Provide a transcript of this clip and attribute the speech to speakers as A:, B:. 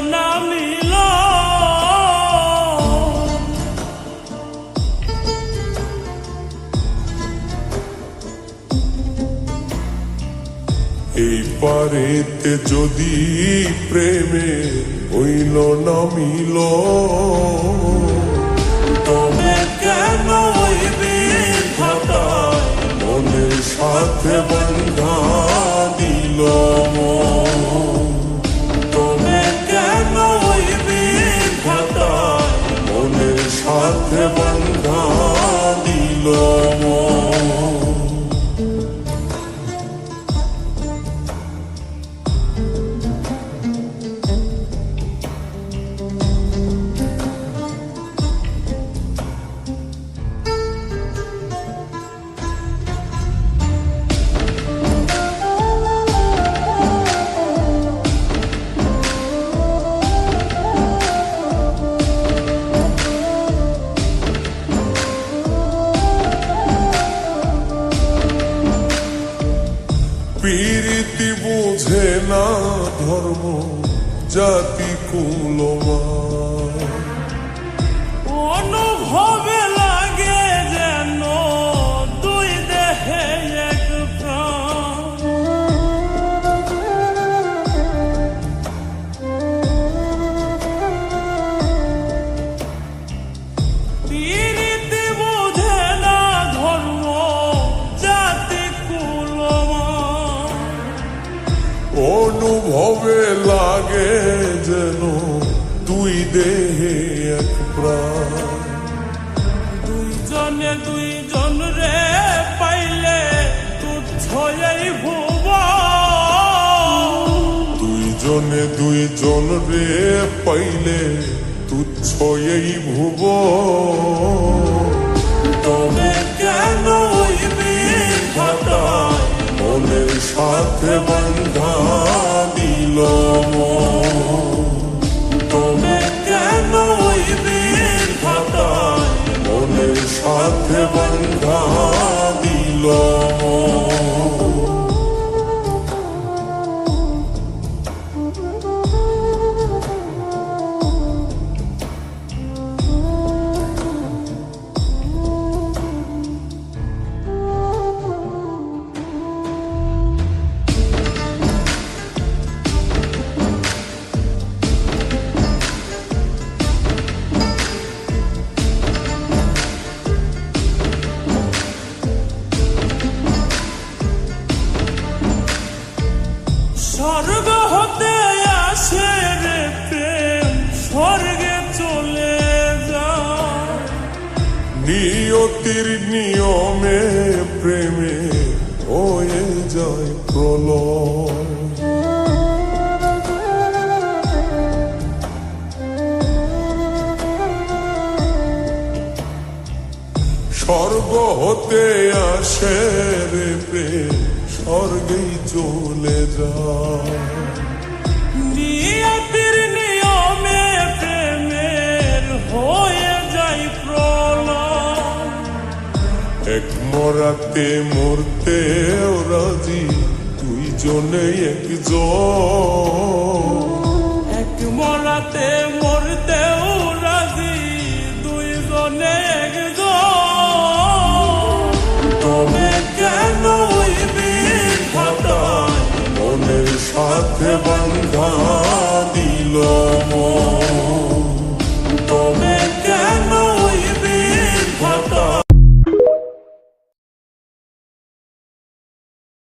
A: না যদি প্রেমে হইল না মিল। তবে কেন মনের সাথে বন্ধা দিল? না ধর্ম জাতি কুলমা
B: যেন দুই দেহে এক প্রাণ। দুইজনে দুইজন রে পাইলে এই ভুব
A: দুইজনে দুইজন রে পাইলে তুচ্ছ এই ভুব তবে কেন মনের সাথে বন্ধা দিল।
B: স্বর্গ হতে আসে রে প্রেম স্বর্গে চলে যায়
A: নিয়তির নিয়মে প্রেমে হয়ে যায় প্রলয়। হতে আসে রে প্রেম স্বর্গেই চলে যায়।
B: নিয়তির নিয়মে প্রেমের হয়ে যায় প্রলয়।
A: এক মরাতে মরতে রাজি দুইজনে একজন
B: এক মরাতে মরতেও
A: বিধাতায় মনের